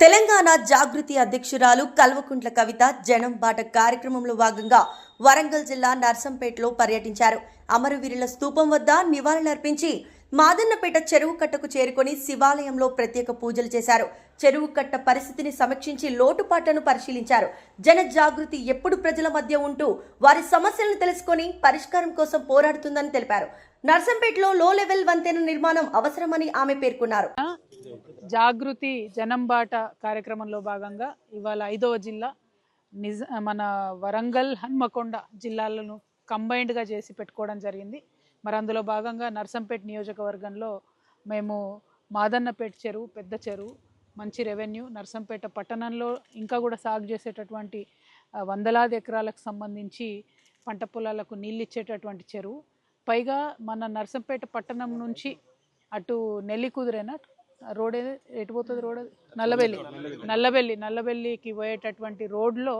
తెలంగాణ జాగృతి అధ్యక్షురాలు కల్వకుంట్ల కవిత జనం బాట కార్యక్రమంలో భాగంగా వరంగల్ జిల్లా నర్సంపేటలో పర్యటించారు. అమరవీరుల స్తూపం వద్ద నివాళులర్పించి మాదన్నపేట చెరువు కట్టకు చేరుకొని శివాలయంలో ప్రత్యేక పూజలు చేశారు. చెరువు కట్ట పరిస్థితిని సమీక్షించి లోటుపాట్లను పరిశీలించారు. జన జాగృతి ఎప్పుడు ప్రజల మధ్య ఉంటూ వారి సమస్యలను తెలుసుకొని పరిష్కారం కోసం పోరాడుతుందని తెలిపారు. నర్సంపేటలో లో లెవెల్ వంతెన నిర్మాణం అవసరమని ఆమె పేర్కొన్నారు. జాగృతి జనం బాట కార్యక్రమంలో భాగంగా ఇవాళ ఐదవ జిల్లా నిజ మన వరంగల్ హన్మకొండ జిల్లాలను కంబైన్డ్గా చేసి పెట్టుకోవడం జరిగింది. మరి అందులో భాగంగా నర్సంపేట నియోజకవర్గంలో మేము మాదన్నపేట చెరువు పెద్ద చెరువు మంచి రెవెన్యూ నర్సంపేట పట్టణంలో ఇంకా కూడా సాగు చేసేటటువంటి వందలాది ఎకరాలకు సంబంధించి పంట పొలాలకు నీళ్ళు ఇచ్చేటటువంటి చెరువు. పైగా మన నర్సంపేట పట్టణం నుంచి అటు నెల్లి రోడ్ ఏది? ఎటు పోతుంది రోడ్ అది? నల్లబెల్లి. నల్లబెల్లి. నల్లబెల్లికి పోయేటటువంటి రోడ్లో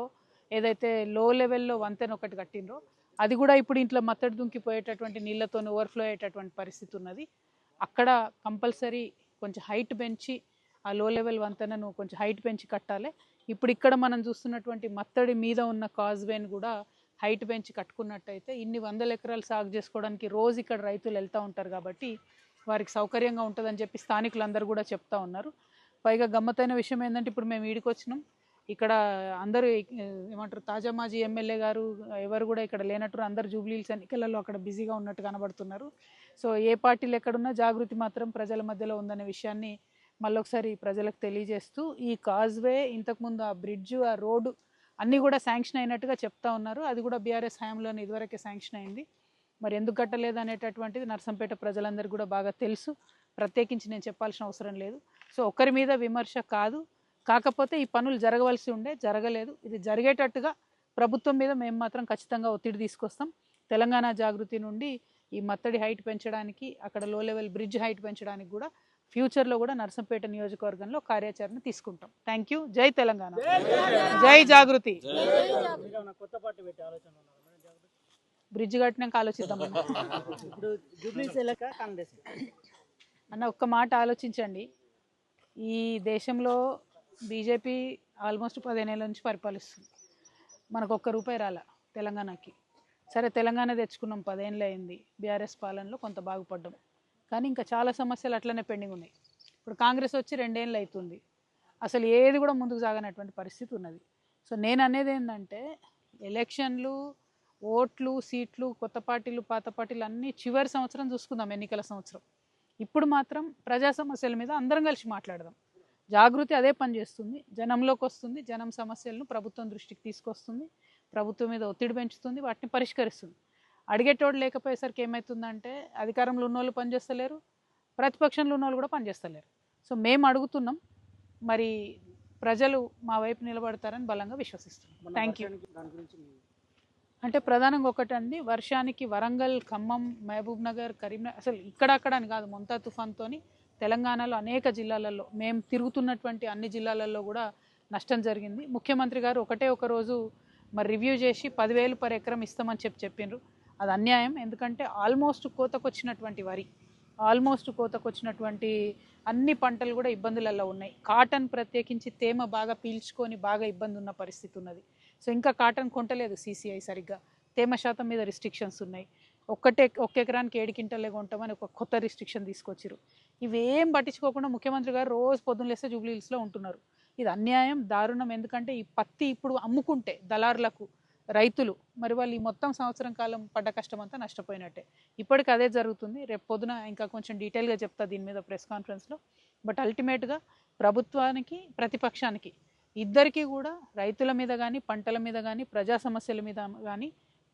ఏదైతే లో లెవెల్లో వంతెన ఒకటి కట్టిండ్రో అది కూడా ఇప్పుడు ఇంట్లో మత్తడి దుంకి పోయేటటువంటి ఓవర్ఫ్లో అయ్యేటటువంటి పరిస్థితి ఉన్నది. అక్కడ కంపల్సరీ కొంచెం హైట్ పెంచి ఆ లో లెవెల్ వంతెనను కొంచెం హైట్ పెంచి కట్టాలి. ఇప్పుడు ఇక్కడ మనం చూస్తున్నటువంటి మత్తడి మీద ఉన్న కాజ్వేని కూడా హైట్ పెంచి కట్టుకున్నట్టయితే ఇన్ని వందల ఎకరాలు సాగు చేసుకోవడానికి రోజు ఇక్కడ రైతులు వెళ్తూ ఉంటారు కాబట్టి వారికి సౌకర్యంగా ఉంటుందని చెప్పి స్థానికులందరూ కూడా చెప్తా ఉన్నారు. పైగా గమ్మత్తైన విషయం ఏంటంటే ఇప్పుడు మేము ఈడికి వచ్చినాం ఇక్కడ అందరూ ఏమంటారు తాజా మాజీ ఎమ్మెల్యే గారు ఎవరు కూడా ఇక్కడ లేనట్టు అందరు జూబ్లీల్స్ ఎన్నికలలో అక్కడ బిజీగా ఉన్నట్టు కనబడుతున్నారు. సో ఏ పార్టీలు ఎక్కడున్నా జాగృతి మాత్రం ప్రజల మధ్యలో ఉందనే విషయాన్ని మళ్ళొకసారి ప్రజలకు తెలియజేస్తూ ఈ కాజ్వే ఇంతకుముందు ఆ బ్రిడ్జ్ ఆ రోడ్డు అన్నీ కూడా శాంక్షన్ అయినట్టుగా చెప్తా ఉన్నారు. అది కూడా బీఆర్ఎస్ హయాంలోనే ఇదివరకే శాంక్షన్ అయింది. మరి ఎందుకు కట్టలేదు అనేటటువంటిది నర్సంపేట ప్రజలందరికీ కూడా బాగా తెలుసు. ప్రత్యేకించి నేను చెప్పాల్సిన అవసరం లేదు. సో ఒకరి మీద విమర్శ కాదు. కాకపోతే ఈ పనులు జరగవలసి ఉండే జరగలేదు. ఇది జరిగేటట్టుగా ప్రభుత్వం మీద మేము మాత్రం ఖచ్చితంగా ఒత్తిడి తీసుకొస్తాం. తెలంగాణ జాగృతి నుండి ఈ మత్తడి హైట్ పెంచడానికి అక్కడ లో లెవెల్ బ్రిడ్జ్ హైట్ పెంచడానికి కూడా ఫ్యూచర్లో కూడా నర్సంపేట నియోజకవర్గంలో కార్యాచరణ తీసుకుంటాం. థ్యాంక్ యూ జై తెలంగాణ. జై జాగృతి. బ్రిడ్జ్ కట్టినాక ఆలోచిద్దాం అన్న ఒక్క మాట ఆలోచించండి. ఈ దేశంలో బీజేపీ ఆల్మోస్ట్ పదిహేనేళ్ళ నుంచి పరిపాలిస్తుంది. మనకు ఒక్క రూపాయి రాల తెలంగాణకి. సరే తెలంగాణ తెచ్చుకున్నాం పదేళ్ళు అయింది. బీఆర్ఎస్ పాలనలో కొంత బాగుపడ్డాం. కానీ ఇంకా చాలా సమస్యలు అట్లనే పెండింగ్ ఉన్నాయి. ఇప్పుడు కాంగ్రెస్ వచ్చి రెండేళ్ళు అవుతుంది అసలు ఏది కూడా ముందుకు సాగనటువంటి పరిస్థితి ఉన్నది. సో నేను అనేది ఏంటంటే ఎలక్షన్లు ఓట్లు సీట్లు కొత్త పార్టీలు పాత పార్టీలు అన్నీ చివరి సంవత్సరం చూసుకుందాం ఎన్నికల సంవత్సరం. ఇప్పుడు మాత్రం ప్రజా సమస్యల మీద అందరం కలిసి మాట్లాడదాం. జాగృతి అదే పని చేస్తుంది. జనంలోకి వస్తుంది. జనం సమస్యలను ప్రభుత్వం దృష్టికి తీసుకొస్తుంది. ప్రభుత్వం మీద ఒత్తిడి పెంచుతుంది. వాటిని పరిష్కరిస్తుంది. అడిగేటోడు లేకపోయేసరికి ఏమవుతుందంటే అధికారంలో ఉన్నోళ్ళు పనిచేస్తలేరు ప్రతిపక్షంలో ఉన్నోళ్ళు కూడా పనిచేస్తలేరు సో మేము అడుగుతున్నాం. మరి ప్రజలు మా వైపు నిలబడతారని బలంగా విశ్వసిస్తున్నాం. థ్యాంక్ యూ వర్షానికి దాని గురించి మీ- అంటే ప్రధానంగా ఒకటండి వర్షానికి వరంగల్ ఖమ్మం మహబూబ్ నగర్ కరీంనగర్ అసలు ఇక్కడక్కడ అని కాదు మొంతా తుఫాన్తోని తెలంగాణలో అనేక జిల్లాలలో మేము తిరుగుతున్నటువంటి అన్ని జిల్లాలలో కూడా నష్టం జరిగింది. ముఖ్యమంత్రి గారు ఒకటే ఒక రోజు మరి రివ్యూ చేసి పదివేలు పర్ ఎకరం ఇస్తామని చెప్పి చెప్పిండ్రు అది అన్యాయం ఎందుకంటే ఆల్మోస్ట్ కోతకొచ్చినటువంటి వరి. ఆల్మోస్ట్ కోతకొచ్చినటువంటి అన్ని పంటలు కూడా ఇబ్బందులలో ఉన్నాయి. కాటన్ ప్రత్యేకించి తేమ బాగా పీల్చుకొని బాగా ఇబ్బంది ఉన్న పరిస్థితి ఉన్నది సో ఇంకా కాటన్ కొంటలేదు సీసీఐ సరిగ్గా. తేమ శాతం మీద రిస్ట్రిక్షన్స్ ఉన్నాయి. ఒక్కటే ఒక్క ఎకరానికి ఏడు కింటలే కొంటామని ఒక కొత్త రిస్ట్రిక్షన్ తీసుకొచ్చారు ఇవేం పట్టించుకోకుండా ముఖ్యమంత్రి గారు రోజు పొద్దున్న లేస్తే జూబ్లీ హిల్స్లో ఉంటున్నారు. ఇది అన్యాయం దారుణం. ఎందుకంటే ఈ పత్తి ఇప్పుడు అమ్ముకుంటే దళారులకు రైతులు మరి వాళ్ళు ఈ మొత్తం సంవత్సరం కాలం పడ్డ కష్టం అంతా నష్టపోయినట్టే. ఇప్పటికి అదే జరుగుతుంది. రేపు పొద్దున ఇంకా కొంచెం డీటెయిల్గా చెప్తా దీని మీద ప్రెస్ కాన్ఫరెన్స్లో. బట్ అల్టిమేట్గా ప్రభుత్వానికి ప్రతిపక్షానికి ఇద్దరికీ కూడా రైతుల మీద కానీ పంటల మీద కానీ ప్రజా సమస్యల మీద కానీ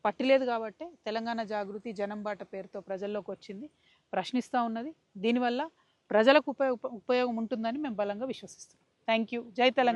పట్టిలేదు కాబట్టి తెలంగాణ జాగృతి జనం బాట పేరుతో ప్రజల్లోకి వచ్చింది. ప్రశ్నిస్తూ ఉన్నది. దీనివల్ల ప్రజలకు ఉపయోగ ఉపయోగం ఉంటుందని మేము బలంగా విశ్వసిస్తున్నాం. థ్యాంక్ యూ జై తెలంగాణ.